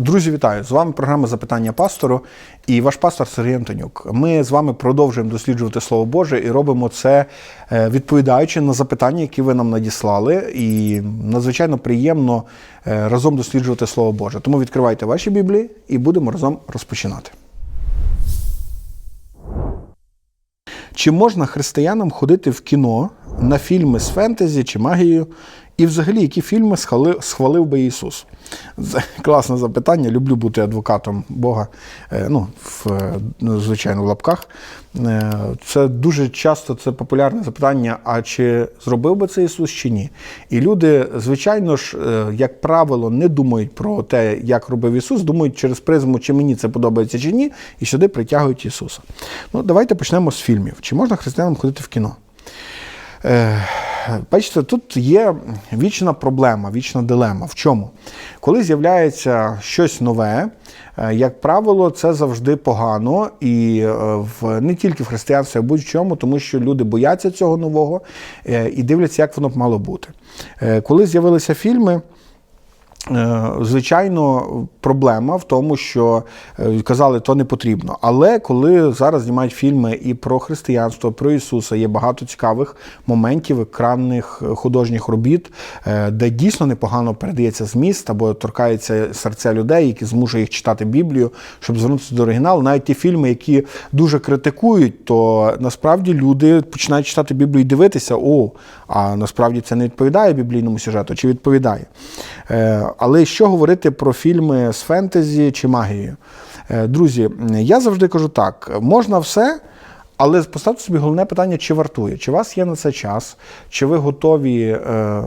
Друзі, вітаю! З вами програма Запитання пастору і ваш пастор Сергій Антонюк. Ми з вами продовжуємо досліджувати Слово Боже і робимо це е, відповідаючи на запитання, які ви нам надіслали. І надзвичайно приємно е, разом досліджувати Слово Боже. Тому відкривайте ваші біблії і будемо разом розпочинати. Чи можна християнам ходити в кіно на фільми з фентезі чи магією? І взагалі, які фільми схвалив, схвалив би Ісус? Класне запитання. Люблю бути адвокатом Бога. Е, Ну, в, е, ну, звичайно, в лапках. Е, Це дуже часто це популярне запитання: а чи зробив би це Ісус чи ні? І люди, звичайно ж, як правило, не думають про те, як робив Ісус, думають через призму, чи мені це подобається чи ні, і сюди притягують Ісуса. Ну, давайте почнемо з фільмів. Чи можна християнам ходити в кіно? Е, Бачите, тут є вічна проблема, вічна дилема. В чому? Коли з'являється щось нове, е, як правило, це завжди погано, і е, в не тільки в християнстві, а будь-чому, тому що люди бояться цього нового і дивляться, як воно б мало бути. Коли з'явилися фільми. Е, Звичайно, проблема в тому, що е, казали, то не потрібно. Але коли зараз знімають фільми і про християнство, про Ісуса, є багато цікавих моментів, екранних е, художніх робіт, де дійсно непогано передається зміст або торкається серця людей, які змушує їх читати Біблію, щоб звернутися до оригіналу. Навіть ті фільми, які дуже критикують, то насправді люди починають читати Біблію і дивитися, о, а насправді це не відповідає біблійному сюжету, чи відповідає. Але що говорити про фільми з фентезі чи магією? Е, Друзі, я завжди кажу так: можна все. Але поставте собі головне питання, чи вартує, чи у вас є на це час, чи ви готові е,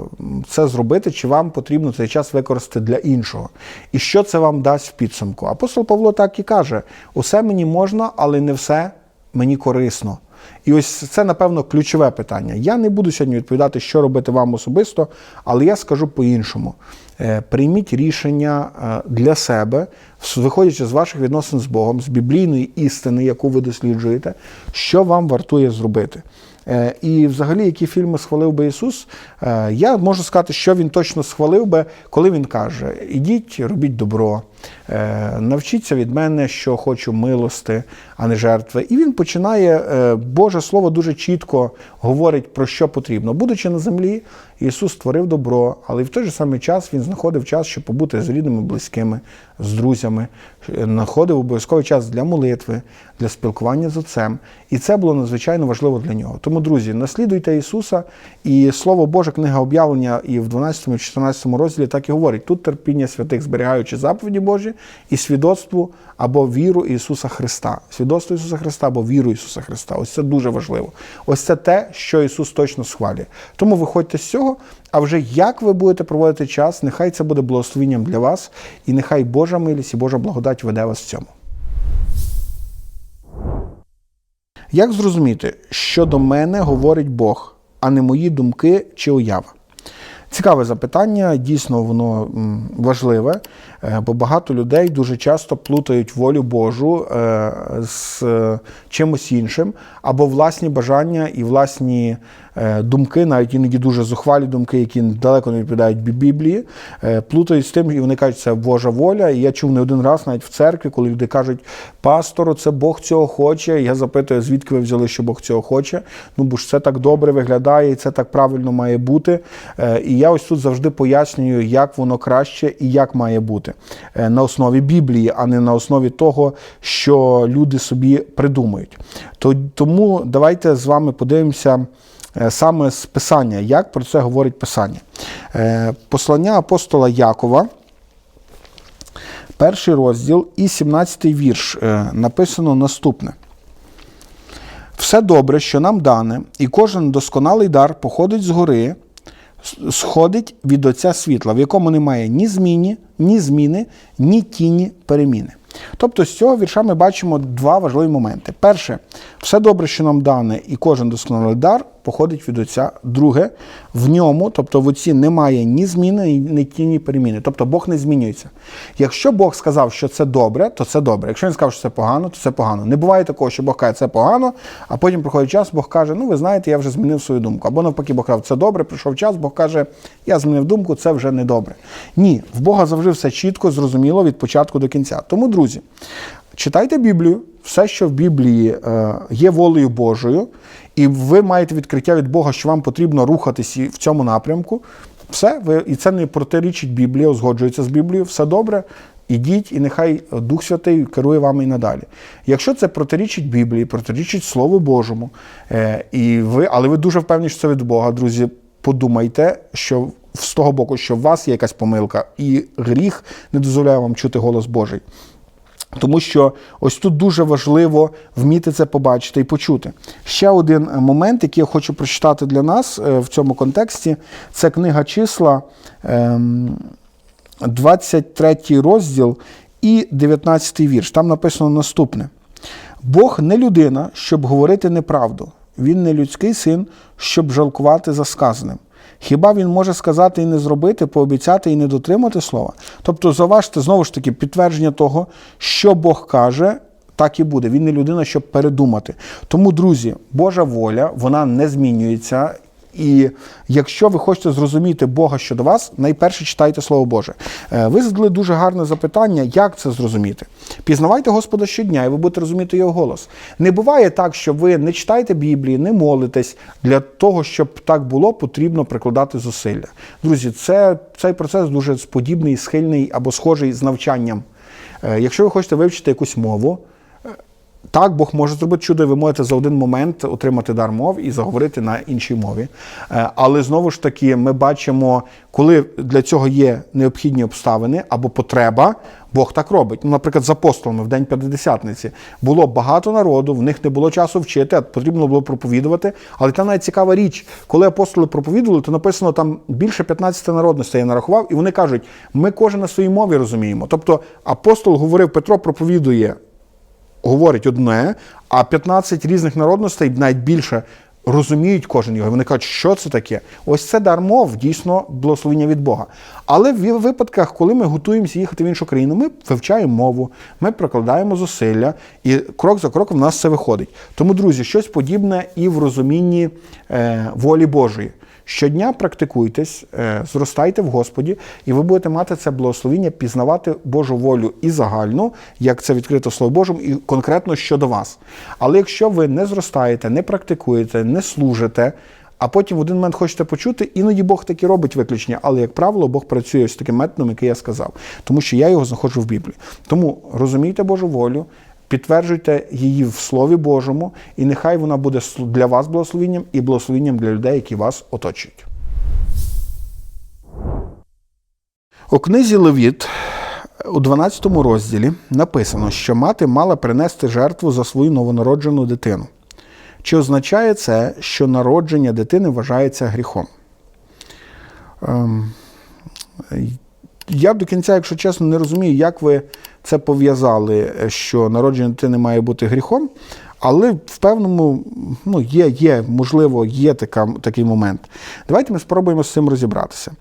це зробити, чи вам потрібно цей час використати для іншого. І що це вам дасть в підсумку? Апостол Павло так і каже: усе мені можна, але не все мені корисно. І ось це, напевно, ключове питання. Я не буду сьогодні відповідати, що робити вам особисто, але я скажу по-іншому. Е, Прийміть рішення е, для себе, виходячи з ваших відносин з Богом, з біблійної істини, яку ви досліджуєте, що вам вартує зробити. Е, І взагалі, які фільми схвалив би Ісус, я можу сказати, що він точно схвалив би, коли він каже: ідіть, робіть добро, навчіться від мене, що хочу милости, а не жертви. І він починає, Боже Слово дуже чітко говорить про що потрібно. Будучи на землі, Ісус створив добро, але в той же самий час Він знаходив час, щоб побути з рідними, близькими, з друзями, знаходив обов'язковий час для молитви, для спілкування з Отцем. І це було надзвичайно важливо для нього. Тому, друзі, наслідуйте Ісуса, і Слово Боже, книга об'явлення і в 12-14 розділі так і говорить: тут терпіння святих, зберігаючи заповіді Божі, і свідоцтву або віру Ісуса Христа. Свідоцтво Ісуса Христа або віру Ісуса Христа. Ось це дуже важливо. Ось це те, що Ісус точно схвалює. Тому виходьте з цього, а вже як ви будете проводити час, нехай це буде благословенням для вас, і нехай Божа милість і Божа благодать веде вас в цьому. Як зрозуміти, що до мене говорить Бог, а не мої думки чи уява? Цікаве запитання, дійсно воно важливе, бо багато людей дуже часто плутають волю Божу е, з е, чимось іншим, або власні бажання і власні е, думки, навіть іноді дуже зухвалі думки, які далеко не відповідають Біблії, е, плутають з тим, і вони кажуть, це Божа воля. І я чув не один раз навіть в церкві, коли люди кажуть, пастору, це Бог цього хоче. І я запитую, звідки ви взяли, що Бог цього хоче. Ну бо ж це так добре виглядає, і це так правильно має бути. Е, І я ось тут завжди пояснюю, як воно краще і як має бути Е, на основі Біблії, а не на основі того, що люди собі придумують. Тому давайте з вами подивимося. е, Саме з Писання, як про це говорить Писання. Е, Послання апостола Якова, перший розділ і 17-й вірш написано наступне. Все добре, що нам дане, і кожен досконалий дар походить згори, сходить від Отця світла, в якому немає ні зміни, ні зміни, ні тіні переміни. Тобто з цього вірша ми бачимо два важливі моменти. Перше, все добре, що нам дане, і кожен досконалий дар походить від Отця. Друге, в ньому, тобто в Отці, немає ні зміни, ні тіні переміни. Тобто Бог не змінюється. Якщо Бог сказав, що це добре, то це добре. Якщо він сказав, що це погано, то це погано. Не буває такого, що Бог каже, це погано, а потім проходить час, Бог каже, ну ви знаєте, я вже змінив свою думку. Або навпаки, Бог сказав, це добре, прийшов час, Бог каже, я змінив думку, це вже не добре. Ні, в Бога завжди все чітко, зрозуміло від початку до кінця. Тому, друзі, читайте Біблію, все, що в Біблії е, є волею Божою, і ви маєте відкриття від Бога, що вам потрібно рухатись в цьому напрямку. Все, ви, і це не протирічить Біблії, узгоджується з Біблією, все добре. Ідіть, і нехай Дух Святий керує вами і надалі. Якщо це протирічить Біблії, протирічить Слову Божому, е, і ви, але ви дуже впевнені, що це від Бога, друзі, подумайте, що з того боку, що в вас є якась помилка, і гріх не дозволяє вам чути голос Божий. Тому що ось тут дуже важливо вміти це побачити і почути. Ще один момент, який я хочу прочитати для нас е, в цьому контексті, це книга числа, ем, 23 розділ і 19 вірш. Там написано наступне: Бог не людина, щоб говорити неправду. Він не людський син, щоб жалкувати за сказаним. Хіба він може сказати і не зробити, пообіцяти і не дотримати слова? Тобто, заважте знову ж таки підтвердження того, що Бог каже, так і буде. Він не людина, щоб передумати. Тому, друзі, Божа воля вона не змінюється. І якщо ви хочете зрозуміти Бога щодо вас, найперше читайте Слово Боже. Е, Ви задали дуже гарне запитання, як це зрозуміти. Пізнавайте Господа щодня, і ви будете розуміти його голос. Не буває так, що ви не читаєте Біблії, не молитесь. Для того, щоб так було, потрібно прикладати зусилля. Друзі, це, цей процес дуже подібний, схильний або схожий з навчанням. Е, Якщо ви хочете вивчити якусь мову, так, Бог може зробити чудо, і ви можете за один момент отримати дар мов і заговорити на іншій мові. Е, Але знову ж таки, ми бачимо, коли для цього є необхідні обставини або потреба, Бог так робить. Ну, наприклад, з апостолами в День П'ятидесятниці було багато народу, в них не було часу вчити, а потрібно було проповідувати. Але там навіть цікава річ, коли апостоли проповідували, то написано там більше 15 народностей я нарахував, і вони кажуть, ми кожен на своїй мові розуміємо. Тобто апостол говорив, Петро проповідує говорить одне, а 15 різних народностей, навіть більше, розуміють кожен його. Вони кажуть, що це таке? Ось це дар мов, дійсно благословення від Бога. Але в випадках, коли ми готуємося їхати в іншу країну, ми вивчаємо мову, ми прикладаємо зусилля, і крок за кроком в нас це виходить. Тому, друзі, щось подібне і в розумінні е, волі Божої. Щодня практикуйтесь, е, зростайте в Господі, і ви будете мати це благословіння пізнавати Божу волю і загальну, як це відкрито Слово Божому, і конкретно щодо вас. Але якщо ви не зростаєте, не практикуєте, не служите, а потім в один момент хочете почути, іноді Бог таки робить виключення, але, як правило, Бог працює ось таким методом, який я сказав, тому що я його знаходжу в Біблії. Тому розумійте Божу волю. Підтверджуйте її в Слові Божому, і нехай вона буде для вас благословенням і благословенням для людей, які вас оточують. У книзі Левіт у 12 розділі написано, що мати мала принести жертву за свою новонароджену дитину. Чи означає це, що народження дитини вважається гріхом? Я до кінця, якщо чесно, не розумію, як ви це пов'язали, що народження дитини має бути гріхом, але в певному ну, є, є, можливо, є така, такий момент. Давайте ми спробуємо з цим розібратися.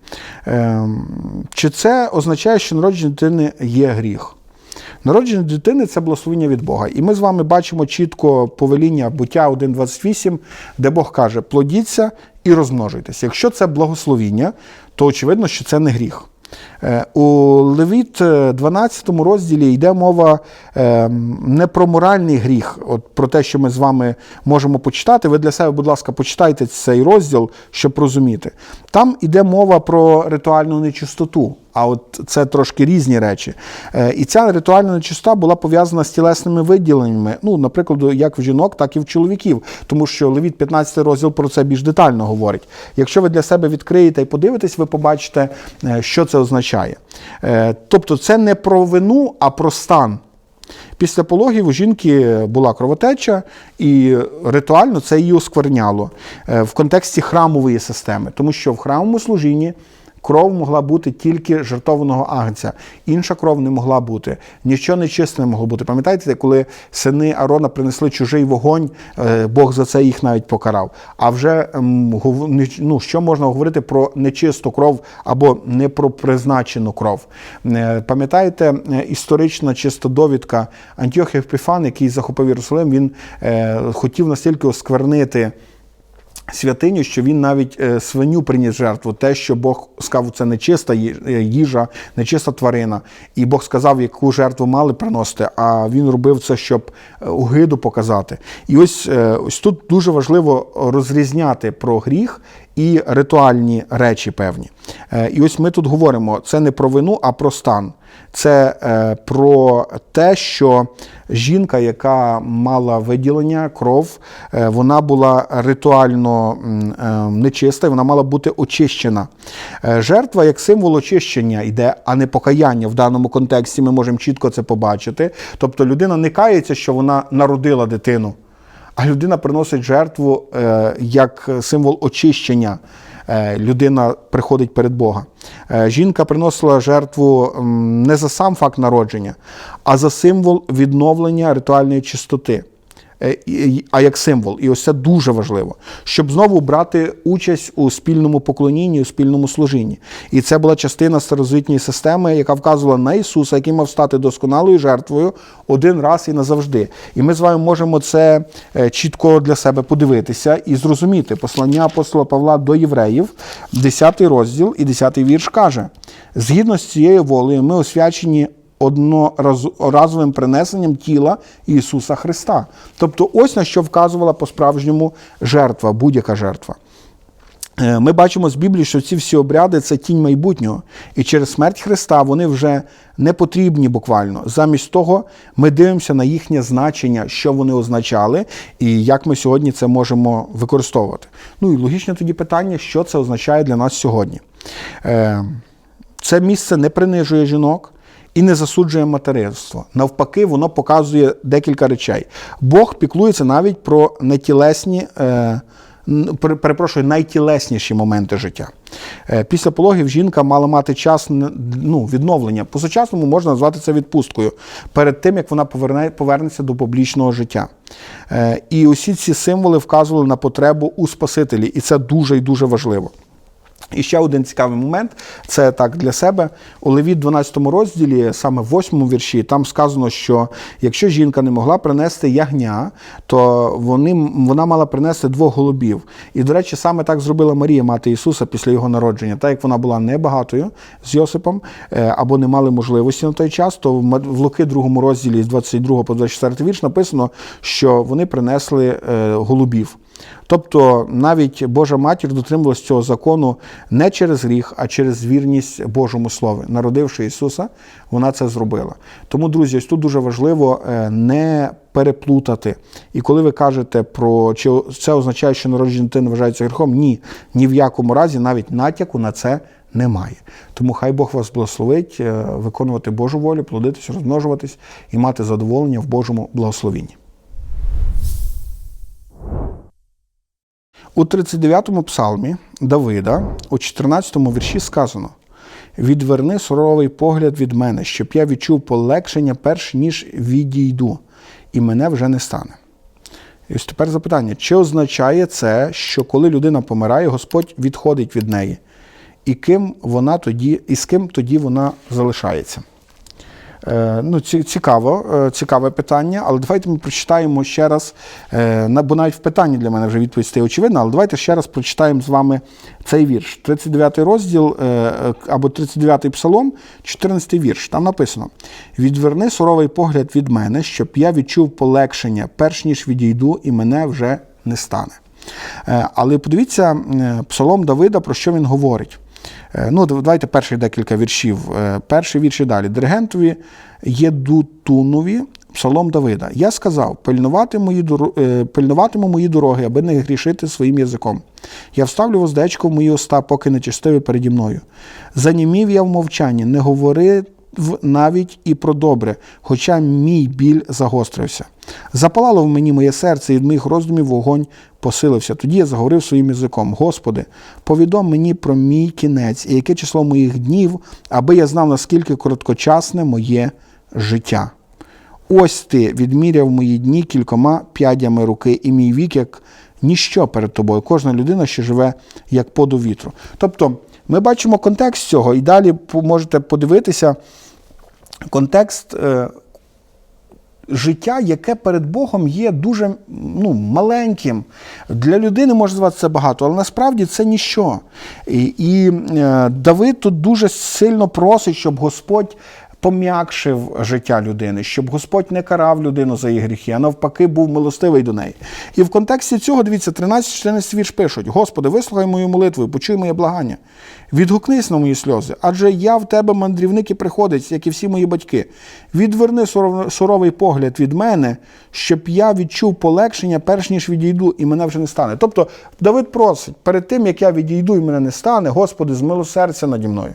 Ем, чи це означає, що народження дитини є гріх? Народження дитини це благословення від Бога. І ми з вами бачимо чітко повеління буття 1.28, де Бог каже: плодіться і розмножуйтесь. Якщо це благословіння, то очевидно, що це не гріх. У Левіт 12 розділі йде мова не про моральний гріх, от про те, що ми з вами можемо почитати. Ви для себе, будь ласка, почитайте цей розділ, щоб розуміти. Там йде мова про ритуальну нечистоту. А от це трошки різні речі. І ця ритуальна нечистота була пов'язана з тілесними виділеннями, ну, наприклад, як в жінок, так і в чоловіків. Тому що Левіт 15 розділ про це більш детально говорить. Якщо ви для себе відкриєте і подивитесь, ви побачите, що це означає. Тобто, це не про вину, а про стан. Після пологів у жінки була кровотеча, і ритуально це її оскверняло в контексті храмової системи, тому що в храмовому служінні Кров могла бути тільки жертвованого агнця, інша кров не могла бути, нічого нечисте не могло бути. Пам'ятаєте, коли сини Арона принесли чужий вогонь, е, Бог за це їх навіть покарав. А вже ем, ну, що можна говорити про нечисту кров або не про призначену кров? Е, Пам'ятаєте, е, історична чиста довідка Антіох Епіфан, який захопив Єрусалим, він хотів настільки осквернити святиню, що він навіть е, свиню приніс жертву, те, що Бог сказав, це нечиста е, їжа, нечиста тварина. І Бог сказав, яку жертву мали приносити, а він робив це, щоб е, угиду показати. І ось, е, ось тут дуже важливо розрізняти про гріх і ритуальні речі певні. Е, І ось ми тут говоримо: це не про вину, а про стан. Це е, про те, що жінка, яка мала виділення, кров, е, вона була ритуально нечиста, і вона мала бути очищена. Жертва як символ очищення йде, а не покаяння. В даному контексті ми можемо чітко це побачити. Тобто людина не кається, що вона народила дитину, а людина приносить жертву е, як символ очищення. Е, Людина приходить перед Бога. Е, Жінка приносила жертву не за сам факт народження, а за символ відновлення ритуальної чистоти. Е, А як символ, і ось це дуже важливо, щоб знову брати участь у спільному поклонінні, у спільному служінні. І це була частина старозитньої системи, яка вказувала на Ісуса, який мав стати досконалою жертвою один раз і назавжди. І ми з вами можемо це е, чітко для себе подивитися і зрозуміти. Послання апостола Павла до євреїв, 10 розділ і 10 вірш каже: згідно з цією волею, ми освячені одноразовим принесенням тіла Ісуса Христа. Тобто, ось на що вказувала по-справжньому жертва, будь-яка жертва. Е, Ми бачимо з Біблії, що ці всі обряди це тінь майбутнього, і через смерть Христа вони вже не потрібні буквально. Замість того, ми дивимося на їхнє значення, що вони означали, і як ми сьогодні це можемо використовувати. Ну і логічне тоді питання, що це означає для нас сьогодні. Е, Це місце не принижує жінок. І не засуджує материнство. Навпаки, воно показує декілька речей. Бог піклується навіть про нетілесні, е, перепрошую, найтілесніші моменти життя. Е, Після пологів жінка мала мати час ну, відновлення. По-сучасному можна назвати це відпусткою перед тим, як вона поверне, повернеться до публічного життя. Е, І усі ці символи вказували на потребу у Спасителі, і це дуже і дуже важливо. І ще один цікавий момент це так для себе. У Левіт 12 розділі, саме в 8 вірші, там сказано, що якщо жінка не могла принести ягня, то вони, вона мала принести двох голубів. І, до речі, саме так зробила Марія, мати Ісуса, після його народження. Так як вона була небагатою з Йосипом е, або не мали можливості на той час, то в Луки 2 розділі з 22 по 24 вірш написано, що вони принесли е, голубів. Тобто навіть Божа матір дотримувалась цього закону не через гріх, а через вірність Божому Слову. Народивши Ісуса, вона це зробила. Тому, друзі, ось тут дуже важливо е, не переплутати. І коли ви кажете про чи це означає, що народження дитини вважається гріхом, ні, ні в якому разі навіть натяку на це немає. Тому хай Бог вас благословить е, виконувати Божу волю, плодитись, розмножуватись і мати задоволення в Божому благословенні. У 39-му псалмі Давида, у 14-му вірші сказано: Відверни суровий погляд від мене, щоб я відчув полегшення, перш ніж відійду, і мене вже не стане. І ось тепер запитання: чи означає це, що коли людина помирає, Господь відходить від неї? І ким вона тоді, і з ким тоді вона залишається? Е, Ну, ці- цікаво, е, цікаве питання, але давайте ми прочитаємо ще раз, е, бо навіть в питанні для мене вже відповідь стає очевидна, але давайте ще раз прочитаємо з вами цей вірш. 39 розділ або 39 псалом, 14 вірш. Там написано: Відверни суровий погляд від мене, щоб я відчув полегшення, перш ніж відійду, і мене вже не стане. Але подивіться, псалом Давида, про що він говорить. Е, Ну, давайте перших декілька віршів. Перші вірші далі. Диригентові Єдутунові, псалом Давида. Я сказав: е, пильнуватиму мої дороги, аби не грішити своїм язиком. Я вставлю воздечко в мої уста, поки нечистиві переді мною. Занімів я в мовчанні, не говорив навіть і про добре, хоча мій біль загострився. Запалало в мені моє серце, і від моїх роздумів вогонь посилився. Тоді я заговорив своїм язиком: Господи, повідом мені про мій кінець і яке число моїх днів, аби я знав, наскільки короткочасне моє життя. Ось ти відміряв мої дні кількома п'ядями руки, і мій вік як ніщо перед тобою. Кожна людина, що живе як подув вітру. Тобто, ми бачимо контекст цього, і далі можете подивитися контекст е, життя, яке перед Богом є дуже ну, маленьким. Для людини може зватися багато, але насправді це ніщо. І, і е, Давид тут дуже сильно просить, щоб Господь. Пом'якшив життя людини, щоб Господь не карав людину за її гріхи, а навпаки, був милостивий до неї. І в контексті цього, дивіться, 13-14 вірш пишуть: Господи, вислухай мою молитву почуй моє благання. Відгукнись на мої сльози, адже я в тебе мандрівник і приходець, як і всі мої батьки. Відверни суровий погляд від мене, щоб я відчув полегшення, перш ніж відійду, і мене вже не стане. Тобто Давид просить, перед тим як я відійду і мене не стане, Господи, змилосердься наді мною.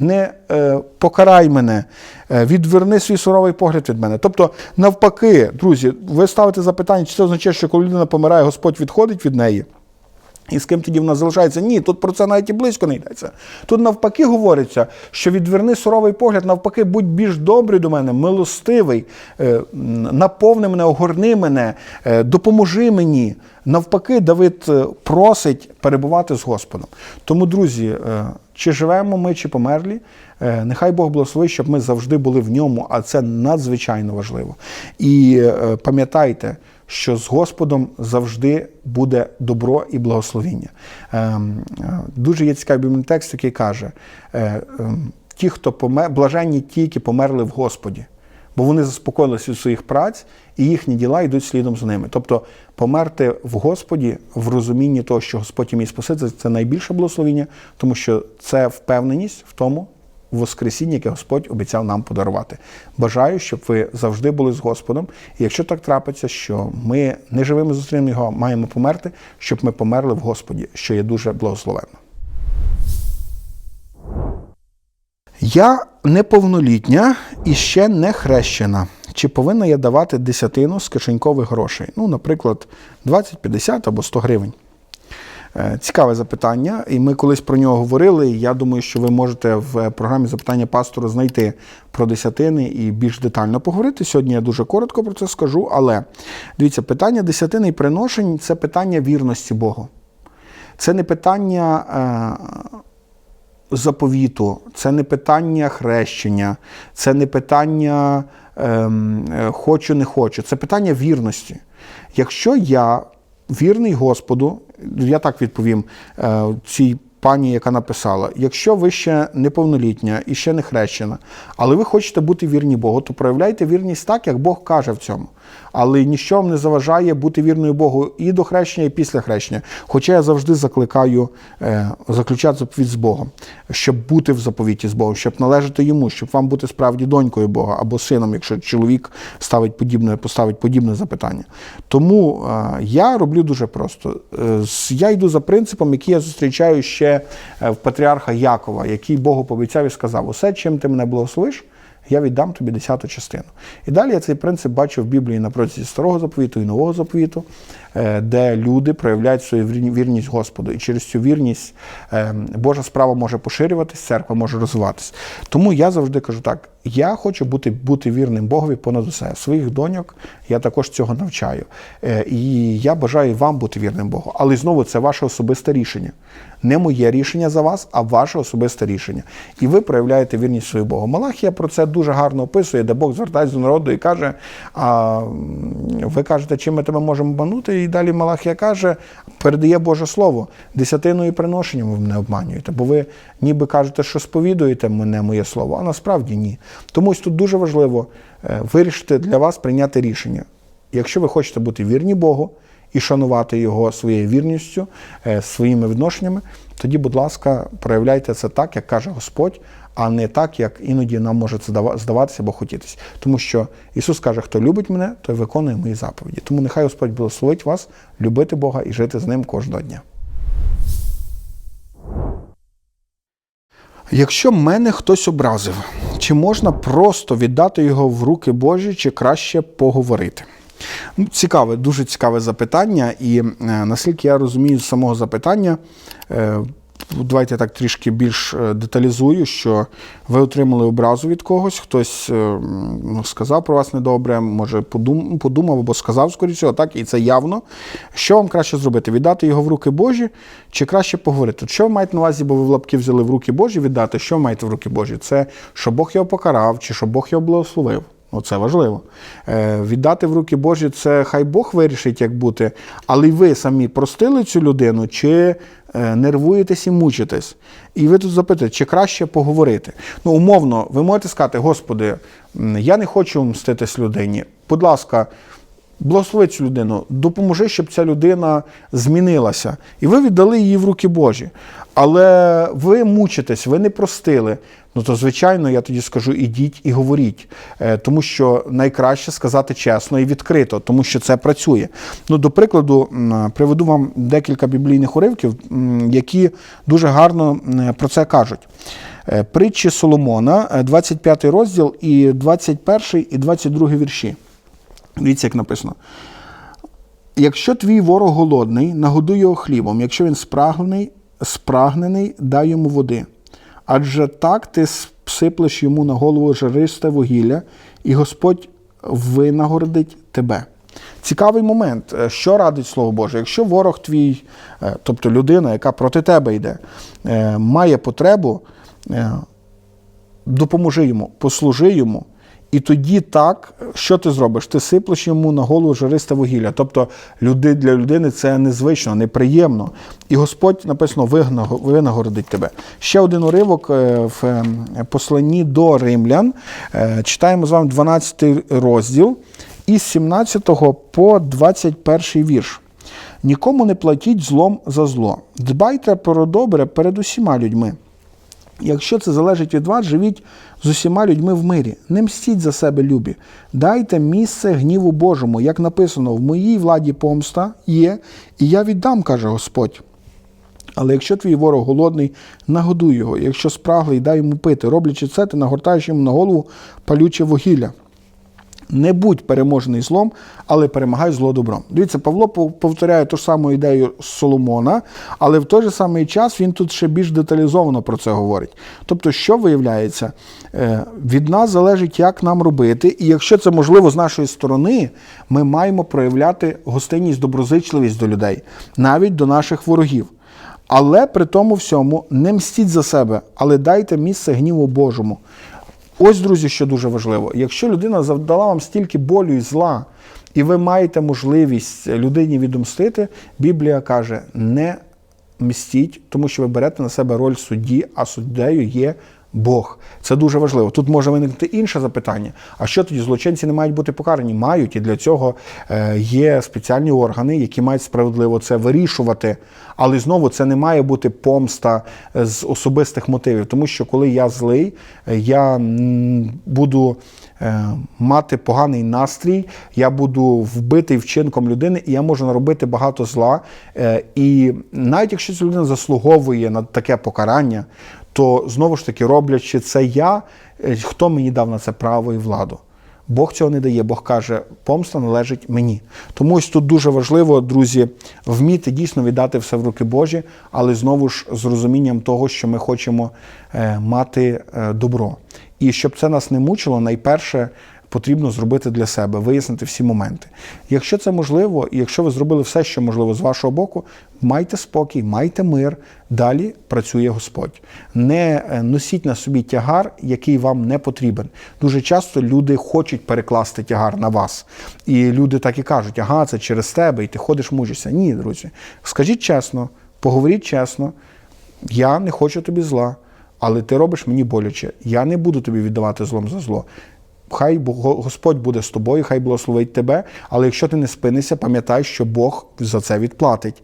Не е, покарай мене, е, відверни свій суровий погляд від мене. Тобто, навпаки, друзі, ви ставите запитання, чи це означає, що коли людина помирає, Господь відходить від неї? І з ким тоді вона залишається? Ні, тут про це навіть і близько не йдеться. Тут навпаки говориться, що відверни суровий погляд, навпаки, будь більш добрий до мене, милостивий, е, наповни мене, огорни мене, е, допоможи мені. Навпаки, Давид е, просить перебувати з Господом. Тому, друзі, чи живемо ми, чи померлі, нехай Бог благословить, щоб ми завжди були в ньому, а це надзвичайно важливо. І пам'ятайте, що з Господом завжди буде добро і благословіння. Ем, е, Дуже є цікавий біблійний текст, який каже: е, ем, ті, хто помер, блаженні ті, які померли в Господі, бо вони заспокоїлися від своїх праць, і їхні діла йдуть слідом за ними. Тобто померти в Господі в розумінні того, що Господь мій Спаситель, це найбільше благословіння, тому що це впевненість в тому, Воскресіння, яке Господь обіцяв нам подарувати. Бажаю, щоб ви завжди були з Господом. І якщо так трапиться, що ми не живими зустрінемо його, маємо померти, щоб ми померли в Господі, що є дуже благословенно. Я неповнолітня і ще не хрещена. Чи повинна я давати десятину з кишенькових грошей? Ну, наприклад, 20, 50 або 100 гривень. Е, Цікаве запитання, і ми колись про нього говорили. Я думаю, що ви можете в програмі запитання пастору знайти про десятини і більш детально поговорити. Сьогодні я дуже коротко про це скажу, але дивіться, питання десятини і приношень це питання вірності Богу. Це не питання е, заповіту, це не питання хрещення, це не питання ем, е, хочу, не хочу, це питання вірності. Якщо я вірний Господу, я так відповім е, цій пані, яка написала: якщо ви ще неповнолітня і ще не хрещена, але ви хочете бути вірні Богу, то проявляйте вірність так, як Бог каже в цьому. Але ніщо вам не заважає бути вірною Богу і до хрещення, і після хрещення. Хоча я завжди закликаю е, заключати заповідь з Богом, щоб бути в заповіті з Богом, щоб належати йому, щоб вам бути справді донькою Бога або сином, якщо чоловік ставить подібне, поставить подібне запитання. Тому е, я роблю дуже просто. Е, я йду за принципом, який я зустрічаю ще е, в патріарха Якова, який Богу пообіцяв і сказав: усе, чим ти мене благословиш, я віддам тобі десяту частину. І далі я цей принцип бачу в Біблії на протязі старого заповіту і нового заповіту, е, де люди проявляють свою вірність Господу. І через цю вірність е, Божа справа може поширюватись, церква може розвиватись. Тому я завжди кажу так: я хочу бути, бути вірним Богові понад усе. Своїх доньок я також цього навчаю. Е, І я бажаю вам бути вірним Богу. Але знову це ваше особисте рішення. Не моє рішення за вас, а ваше особисте рішення. І ви проявляєте вірність своєму Богу. Малахія про це дуже гарно описує, де Бог звертається до народу і каже: а, ви кажете, чим ми тебе можемо обманути? І далі Малахія каже, передає Боже Слово, десятиною приношенням ви мене обманюєте, бо ви ніби кажете, що сповідуєте мене моє слово, а насправді ні. Тому ось тут дуже важливо е, вирішити для вас прийняти рішення. Якщо ви хочете бути вірні Богу і шанувати його своєю вірністю, е, своїми відношеннями, тоді, будь ласка, проявляйте це так, як каже Господь, а не так, як іноді нам може це здаватися або хотітись. Тому що Ісус каже, хто любить мене, той виконує мої заповіді. Тому нехай Господь благословить вас любити Бога і жити з ним кожного дня. Якщо мене хтось образив, чи можна просто віддати його в руки Божі, чи краще поговорити? Ну, Цікаве, дуже цікаве запитання. І е, наскільки я розумію з самого запитання, е, давайте я так трішки більш е, деталізую, що ви отримали образу від когось, хтось е, ну, сказав про вас недобре, може подумав або сказав, скоріше так, і це явно. Що вам краще зробити? Віддати його в руки Божі чи краще поговорити? Що ви маєте на увазі, бо ви в лапки взяли в руки Божі віддати? Що ви маєте в руки Божі? Це що Бог його покарав, чи що Бог його благословив? Оце важливо. Е, віддати в руки Божі, це хай Бог вирішить, як бути. Але ви самі простили цю людину, чи е, нервуєтесь і мучитесь? І ви тут запитуєте, чи краще поговорити? Ну, умовно, ви можете сказати, Господи, я не хочу мститись людині. Будь ласка, благослови цю людину, допоможи, щоб ця людина змінилася. І ви віддали її в руки Божі. Але ви мучитесь, ви не простили. Ну то, звичайно, я тоді скажу: ідіть і говоріть. Е, Тому що найкраще сказати чесно і відкрито, тому що це працює. Ну, до прикладу, приведу вам декілька біблійних уривків, які дуже гарно про це кажуть. Е, Притчі Соломона, е, 25 розділ, і 21 і 22 вірші. Дивіться, як написано. Якщо твій ворог голодний, нагодуй його хлібом, якщо він спрагнений, спрагнений, дай йому води. Адже так ти сиплеш йому на голову жаристе вугілля, і Господь винагородить тебе. Цікавий момент, Е, що радить Слово Боже. Якщо ворог твій, е, тобто людина, яка проти тебе йде, е, має потребу, допоможи йому, послужи йому. І тоді так, що ти зробиш? Ти сиплеш йому на голову жаристе вугілля. Тобто люди, для людини це незвично, неприємно. І Господь написано винагородить тебе. Ще один уривок е, в е, посланні до римлян. Е, Читаємо з вами 12 розділ із 17 по 21 вірш. Нікому не платіть злом за зло. Дбайте про добре перед усіма людьми. Якщо це залежить від вас, живіть з усіма людьми в мирі. Не мстіть за себе, любі. Дайте місце гніву Божому, як написано, в моїй владі помста є, і я віддам, каже Господь. Але якщо твій ворог голодний, нагодуй його, якщо спраглий, дай йому пити. Роблячи це, ти нагортаєш йому на голову палюче вугілля. Не будь переможений злом, але перемагай зло добром. Дивіться, Павло повторяє ту ж саму ідею Соломона, але в той же самий час він тут ще більш деталізовано про це говорить. Тобто, що виявляється, Е, від нас залежить, як нам робити, і якщо це можливо з нашої сторони, ми маємо проявляти гостинність, доброзичливість до людей, навіть до наших ворогів. Але при тому всьому не мстіть за себе, але дайте місце гніву Божому. Ось, друзі, що дуже важливо. Якщо людина завдала вам стільки болю і зла, і ви маєте можливість людині відомстити, Біблія каже: не мстіть, тому що ви берете на себе роль судді, а суддею є Бог. Це дуже важливо. Тут може виникнути інше запитання. А що тоді злочинці не мають бути покарані? Мають, і для цього е, є спеціальні органи, які мають справедливо це вирішувати. Але знову це не має бути помста е, з особистих мотивів, тому що коли я злий, е, я буду мати поганий настрій, я буду вбитий вчинком людини, і я можу наробити багато зла. І навіть якщо ця людина заслуговує на таке покарання, то знову ж таки, роблячи це я, е, хто мені дав на це право і владу? Бог цього не дає, Бог каже, помста належить мені. Тому ось тут дуже важливо, друзі, вміти дійсно віддати все в руки Божі, але знову ж з розумінням того, що ми хочемо е, мати е, добро. І щоб це нас не мучило, найперше потрібно зробити для себе, вияснити всі моменти. Якщо це можливо, і якщо ви зробили все, що можливо з вашого боку, майте спокій, майте мир. Далі працює Господь. Не е, носіть на собі тягар, який вам не потрібен. Дуже часто люди хочуть перекласти тягар на вас. І люди так і кажуть: ага, це через тебе, і ти ходиш, мучишся. Ні, друзі. Скажіть чесно, поговоріть чесно, я не хочу тобі зла, але ти робиш мені боляче. Я не буду тобі віддавати злом за зло. Хай Господь буде з тобою, хай благословить тебе. Але якщо ти не спинишся, пам'ятай, що Бог за це відплатить.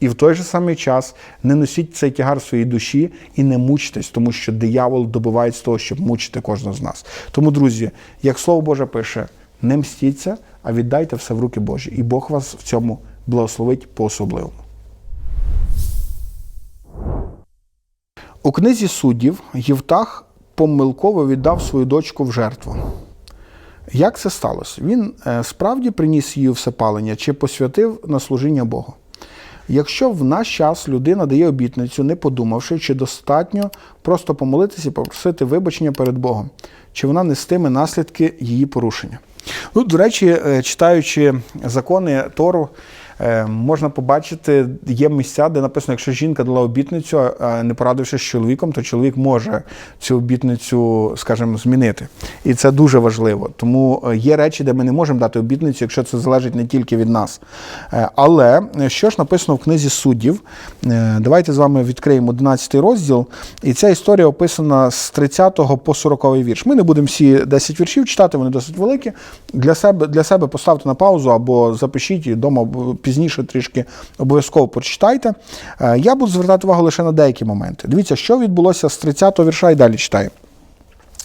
І в той же самий час не носіть цей тягар своїй душі і не мучтесь, тому що диявол добиває з того, щоб мучити кожного з нас. Тому, друзі, як слово Боже пише, не мстіться, а віддайте все в руки Божі. І Бог вас в цьому благословить по-особливому. У книзі суддів Євтах помилково віддав свою дочку в жертву. Як це сталося? Він е, справді приніс її всепалення чи посвятив на служіння Богу? Якщо в наш час людина дає обітницю, не подумавши, чи достатньо просто помолитися і попросити вибачення перед Богом, чи вона нестиме наслідки її порушення. Ну, до речі, е, читаючи закони Тору, можна побачити, є місця, де написано, якщо жінка дала обітницю, не порадившись з чоловіком, то чоловік може цю обітницю, скажімо, змінити. І це дуже важливо. Тому е, є речі, де ми не можемо дати обітницю, якщо це залежить не тільки від нас. Е, Але е, що ж написано в книзі суддів? Е, Давайте з вами відкриємо 11 розділ. І ця історія описана з 30 по 40 вірш. Ми не будемо всі 10 віршів читати, вони досить великі. Для себе, для себе поставте на паузу або запишіть і вдома пізніше трішки обов'язково прочитайте. Е, Я буду звертати увагу лише на деякі моменти. Дивіться, що відбулося з 30-го вірша і далі читаю.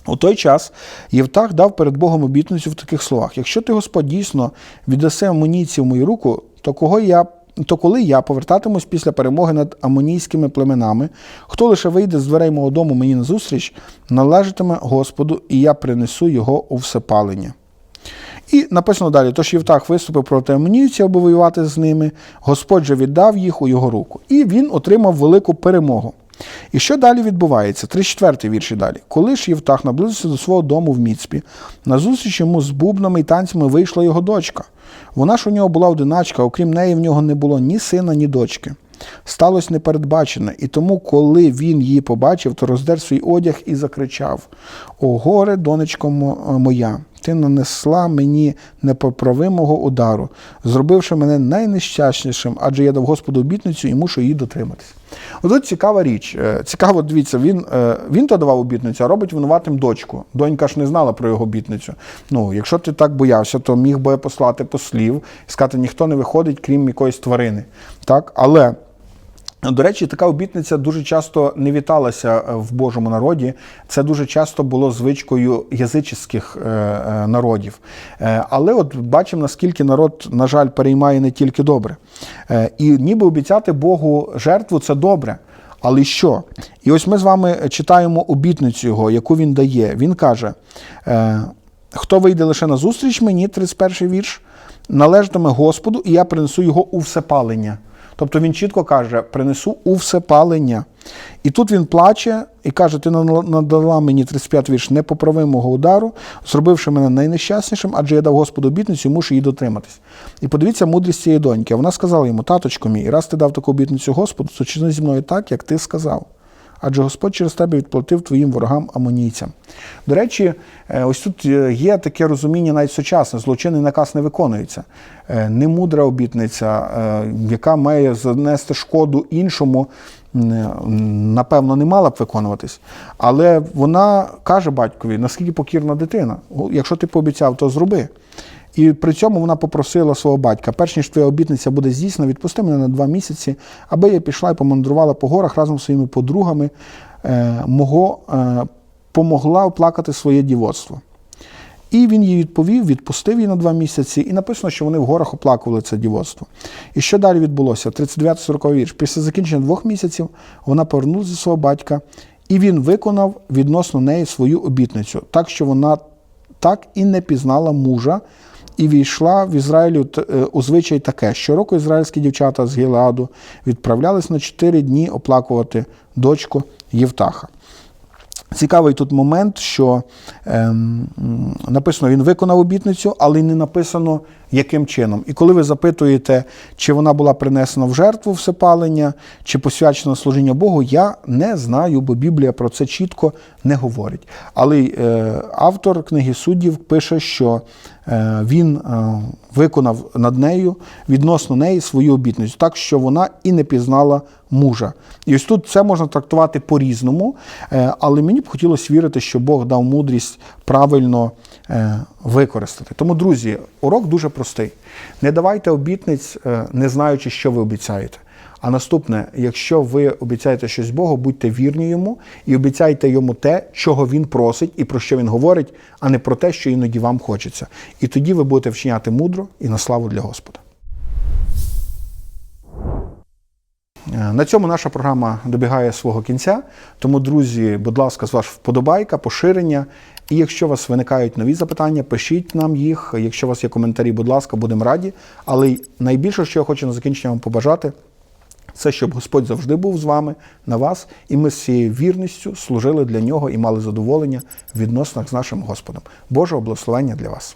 У той час Євтах дав перед Богом обітницю в таких словах: якщо ти, Господь, дійсно віддаси амонійці в мою руку, то кого я. То коли я повертатимусь після перемоги над амонійськими племенами, хто лише вийде з дверей мого дому мені назустріч, належатиме Господу, і я принесу його у всепалення. І написано далі: тож Євтах виступив проти амонійців, аби воювати з ними. Господь же віддав їх у його руку. І він отримав велику перемогу. І що далі відбувається? 34-й вірш і далі. Коли ж Євтах наблизився до свого дому в Міцпі, назустріч йому з бубнами і танцями вийшла його дочка. Вона ж у нього була одиначка, окрім неї в нього не було ні сина, ні дочки. Сталося непередбачене, і тому, коли він її побачив, то роздер свій одяг і закричав: О, горе, донечко моя! Ти нанесла мені непоправимого удару, зробивши мене найнещаснішим, адже я дав Господу обітницю і мушу її дотриматися. Отут цікава річ. Е, Цікаво, дивіться, він, е, він то давав обітницю, а робить винуватим дочку. Донька ж не знала про його обітницю. Ну, якщо ти так боявся, то міг би послати послів і сказати, ніхто не виходить, крім якоїсь тварини. Так? Але. До речі, така обітниця дуже часто не віталася е, в Божому народі. Це дуже часто було звичкою язичних е, е, народів. Але от бачимо, наскільки народ, на жаль, переймає не тільки добре. І ніби обіцяти Богу жертву це добре. Але що? І ось ми з вами читаємо обітницю його, яку він дає. Він каже: хто вийде лише на зустріч мені, 31 вірш, належатиме Господу, і я принесу його у всепалення. Тобто він чітко каже: принесу у всепалення. І тут він плаче і каже: Ти надала мені 35 вірш непоправимого удару, зробивши мене найнещаснішим, адже я дав Господу обітницю мушу її дотриматись. І подивіться мудрість цієї доньки. Вона сказала йому, таточко мій, раз ти дав таку обітницю Господу, то чини зі мною так, як ти сказав. Адже Господь через тебе відплатив твоїм ворогам амонійцям. До речі, е, ось тут е, є таке розуміння навіть сучасне: злочинний наказ не виконується. Е, Немудра обітниця, яка має занести шкоду іншому, напевно, не мала б виконуватись. Але вона каже батькові, наскільки покірна дитина. Якщо ти пообіцяв, то зроби. І при цьому вона попросила свого батька, перш ніж твоя обітниця буде здійснена, відпусти мене на два місяці, аби я пішла і помандрувала по горах разом з своїми подругами, е, мого, е, помогла оплакати своє дівоцтво. І він їй відповів, відпустив її на два місяці, і написано, що вони в горах оплакували це дівоцтво. І що далі відбулося? 39-40 вірш. Після закінчення двох місяців вона повернулася до свого батька, і він виконав відносно неї свою обітницю, так що вона так і не пізнала мужа, і війшла в Ізраїлю е, у звичай таке. Щороку ізраїльські дівчата з Гіладу відправлялись на чотири дні оплакувати дочку Євтаха. Цікавий тут момент, що ем, написано, він виконав обітницю, але не написано, яким чином. І коли ви запитуєте, чи вона була принесена в жертву всепалення, чи посвячена служіння Богу, я не знаю, бо Біблія про це чітко не говорить. Але е, автор книги суддів пише, що е, він е, виконав над нею відносно неї свою обітницю, так що вона і не пізнала мужа. І ось тут це можна трактувати по-різному, е, але мені б хотілося вірити, що Бог дав мудрість правильно е, використати. Тому, друзі, урок дуже простий. Не давайте обітниць, е, не знаючи, що ви обіцяєте. А наступне, якщо ви обіцяєте щось Богу, будьте вірні йому і обіцяйте йому те, чого він просить і про що він говорить, а не про те, що іноді вам хочеться. І тоді ви будете вчиняти мудро і на славу для Господа. Е, На цьому наша програма добігає свого кінця. Тому, друзі, будь ласка, з вас вподобайка, поширення. І якщо у вас виникають нові запитання, пишіть нам їх. Якщо у вас є коментарі, будь ласка, будемо раді. Але найбільше, що я хочу на закінчення вам побажати, це щоб Господь завжди був з вами, на вас, і ми з цією вірністю служили для нього і мали задоволення в відносинах з нашим Господом. Божого благословення для вас.